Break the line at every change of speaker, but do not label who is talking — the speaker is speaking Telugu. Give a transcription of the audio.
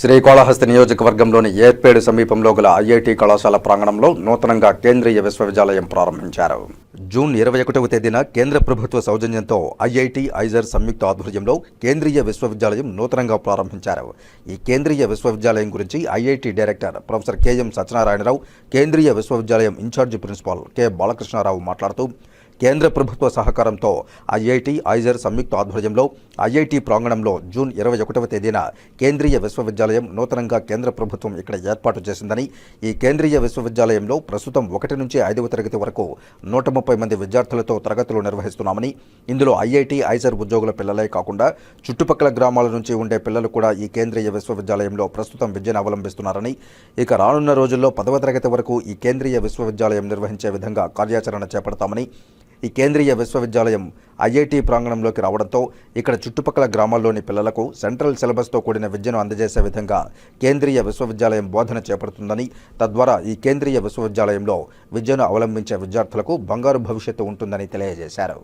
శ్రీకాళహస్తి నియోజకవర్గంలోని ఏర్పేడు సమీపంలో గల ఐఐటి కళాశాల ప్రాంగణంలో నూతనంగా కేంద్రీయ విశ్వవిద్యాలయం ప్రారంభించారు. జూన్ ఇరవై ఒకటవ తేదీన కేంద్ర ప్రభుత్వ సౌజన్యంతో ఐఐటి ఐజర్ సంయుక్త ఆధ్వర్యంలో కేంద్రీయ విశ్వవిద్యాలయం నూతనంగా ప్రారంభించారు. ఈ కేంద్రీయ విశ్వవిద్యాలయం గురించి IIT director professor K M Satyanarayana Rao కేంద్రీయ విశ్వవిద్యాలయం ఇన్ఛార్జి ప్రిన్సిపాల్ కె బాలకృష్ణారావు మాట్లాడుతూ కేంద్ర ప్రభుత్వ సహకారంతో ఐఐటి ఐజర్ సంయుక్త ఆధ్వర్యంలో ఐఐటి ప్రాంగణంలో జూన్ ఇరవై ఒకటవ తేదీన కేంద్రీయ విశ్వవిద్యాలయం నూతనంగా కేంద్ర ప్రభుత్వం ఇక్కడ ఏర్పాటు చేసిందని ఈ కేంద్రీయ విశ్వవిద్యాలయంలో ప్రస్తుతం ఒకటి నుంచి ఐదవ తరగతి వరకు నూట ముప్పై మంది విద్యార్థులతో తరగతులు నిర్వహిస్తున్నామని ఇందులో ఐఐటి ఐజర్ ఉద్యోగుల పిల్లలే కాకుండా చుట్టుపక్కల గ్రామాల నుంచి ఉండే పిల్లలు కూడా ఈ కేంద్రీయ విశ్వవిద్యాలయంలో ప్రస్తుతం విద్యను అవలంబిస్తున్నారని ఇక రానున్న రోజుల్లో పదవ తరగతి వరకు ఈ కేంద్రీయ విశ్వవిద్యాలయం నిర్వహించే విధంగా కార్యాచరణ చేపడతామని ఈ కేంద్రీయ విశ్వవిద్యాలయం ఐఐటి ప్రాంగణంలోకి రావడంతో ఇక్కడ చుట్టుపక్కల గ్రామాల్లోని పిల్లలకు సెంట్రల్ సిలబస్తో కూడిన విద్యను అందజేసే విధంగా కేంద్రీయ విశ్వవిద్యాలయం బోధన చేపడుతుందని తద్వారా ఈ కేంద్రీయ విశ్వవిద్యాలయంలో విద్యను అవలంబించే విద్యార్థులకు బంగారు భవిష్యత్తు ఉంటుందని తెలియజేశారు.